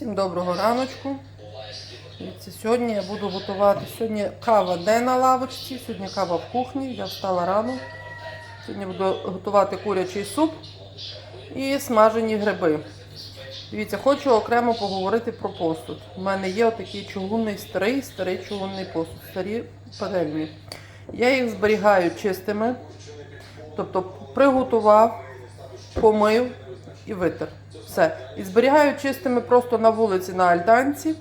Всім доброго раночку. Сьогодні я буду готувати. Сьогодні кава де на лавочці, сьогодні кава в кухні. Я встала рано. Сьогодні буду готувати курячий суп і смажені гриби. Дивіться, хочу окремо поговорити про посуд. У мене є отакий чугунний старий, старий чугунний посуд, старі пательні. Я їх зберігаю чистими, тобто приготував, помив і витер. Все. І зберігаю чистими просто на вулиці на альтанці.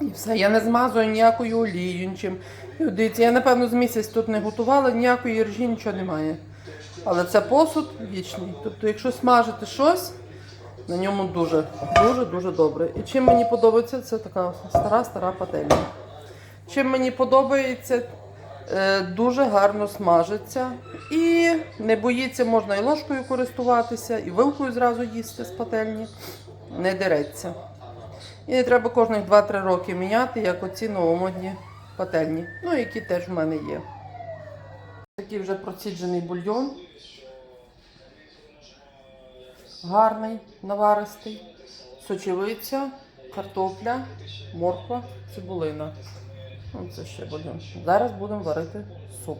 І все. Я не змазую ніякою олією, нічим. Дивіться, я напевно з місяць тут не готувала, ніякої ржі, нічого немає. Але це посуд вічний. Тобто, якщо смажити щось, на ньому дуже, дуже, дуже добре. І чим мені подобається, це така стара-стара пательня. Чим мені подобається, дуже гарно смажиться. І не боїться, можна і ложкою користуватися, і вилкою зразу їсти з пательні. Не дереться. І не треба кожних 2-3 роки міняти, як оці новомодні пательні. Ну, які теж в мене є. Такий вже проціджений бульйон. Гарний, наваристий. Сочевиця, картопля, морква, цибулина. Оце ще бульйон. Зараз будемо варити суп.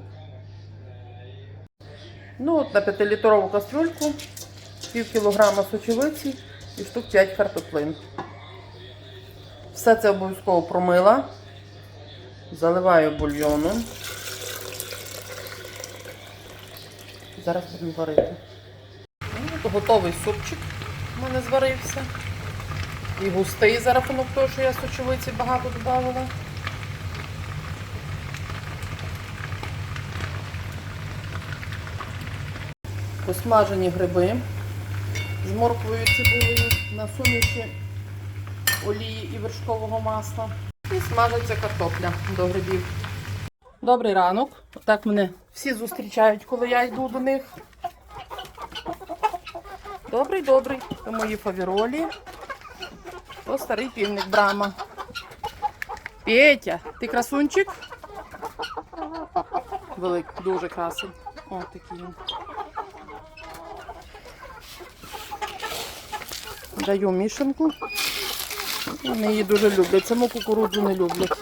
Ну, от на 5-літрову кастрюльку, пів кілограма сочевиці і штук 5 картоплин. Все це обов'язково промила. Заливаю бульйоном. Зараз будемо варити. Ну, Готовий супчик у мене зварився. І густий за рахунок того, що я сочовиці багато додавала. Посмажені гриби з морквою цибулею на суміші олії і вершкового масла. І смажиться картопля до грибів. Добрий ранок. Так мене всі зустрічають, коли я йду до них. Добрий, добрий. То мої фавіролі. То старий півник Брама. Петя, ти красунчик? Великий, дуже красий. О, такий він. Даю мішанку. Вони її дуже люблять. Саму кукурудзу не люблять.